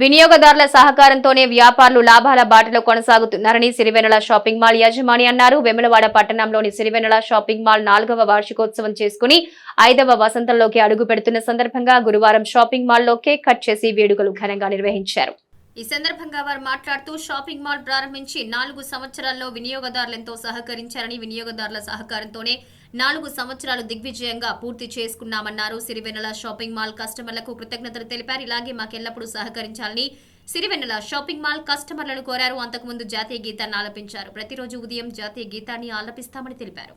వినియోగదారుల సహకారంతోనే వ్యాపారులు లాభాల బాటలో కొనసాగుతున్నారని సిరివెనల షాపింగ్ మాల్ యజమాని అన్నారు. వెములవాడ పట్టణంలోని సిరివెనల షాపింగ్ మాల్ నాలుగవ వార్షికోత్సవం చేసుకుని ఐదవ వసంతంలోకి అడుగు పెడుతున్న సందర్భంగా గురువారం షాపింగ్ మాల్లో కేక్ కట్ చేసి వేడుకలు ఘనంగా నిర్వహించారు. ఈ సందర్భంగా వారు మాట్లాడుతూ షాపింగ్ మాల్ ప్రారంభించి నాలుగు సంవత్సరాల్లో వినియోగదారులతో సహకరించారని వినియోగదారుల సహకారంతోనే నాలుగు సంవత్సరాలు దిగ్విజయంగా పూర్తి చేసుకున్నామన్నారు. సిరివెన్నెల షాపింగ్ మాల్ కస్టమర్లకు కృతజ్ఞతలు తెలిపారు. ఇలాగే మాకెల్లప్పుడూ సహకరించాలని సిరివెన్నెల షాపింగ్ మాల్ కస్టమర్లను కోరారు. అంతకుముందు జాతీయ గీతాన్ని ఆలపించారు. ప్రతిరోజు ఉదయం జాతీయ గీతాన్ని ఆలపిస్తామని తెలిపారు.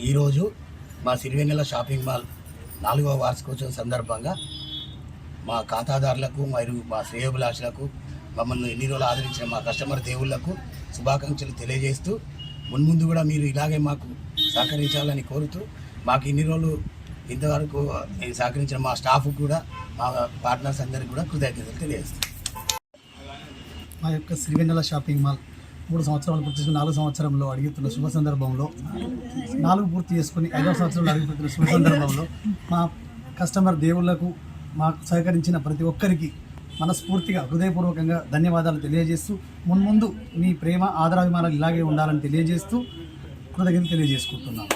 ఈరోజు మా సిరివెన్నెల షాపింగ్ మాల్ నాలుగవ వార్షికోత్సవం సందర్భంగా మా ఖాతాదారులకు మరియు మా శ్రేయోభిలాషులకు మమ్మల్ని ఎన్ని రోజులు ఆదరించిన మా కస్టమర్ దేవుళ్ళకు శుభాకాంక్షలు తెలియజేస్తూ మున్ముందు కూడా మీరు ఇలాగే మాకు సహకరించాలని కోరుతూ మాకు ఇన్ని రోజులు ఇంతవరకు నేను సహకరించిన మా స్టాఫ్ కూడా మా పార్ట్నర్స్ అందరికీ కూడా కృతజ్ఞతలు తెలియజేస్తాం మా యొక్క శ్రీవెన్నెల షాపింగ్ మాల్ మూడు సంవత్సరాలు పూర్తి చేసుకుని నాలుగు సంవత్సరంలో అడుగుతున్న శుభ సందర్భంలో నాలుగు పూర్తి చేసుకుని ఐదవ సంవత్సరంలో అడుగుతున్న శుభ సందర్భంలో మా కస్టమర్ దేవుళ్ళకు మాకు సహకరించిన ప్రతి ఒక్కరికి మనస్ఫూర్తిగా హృదయపూర్వకంగా ధన్యవాదాలు తెలియజేస్తూ మున్ముందు మీ ప్రేమ ఆదరాభిమానాలు ఇలాగే ఉండాలని తెలియజేస్తూ కృతజ్ఞతలు తెలియజేసుకుంటున్నాను.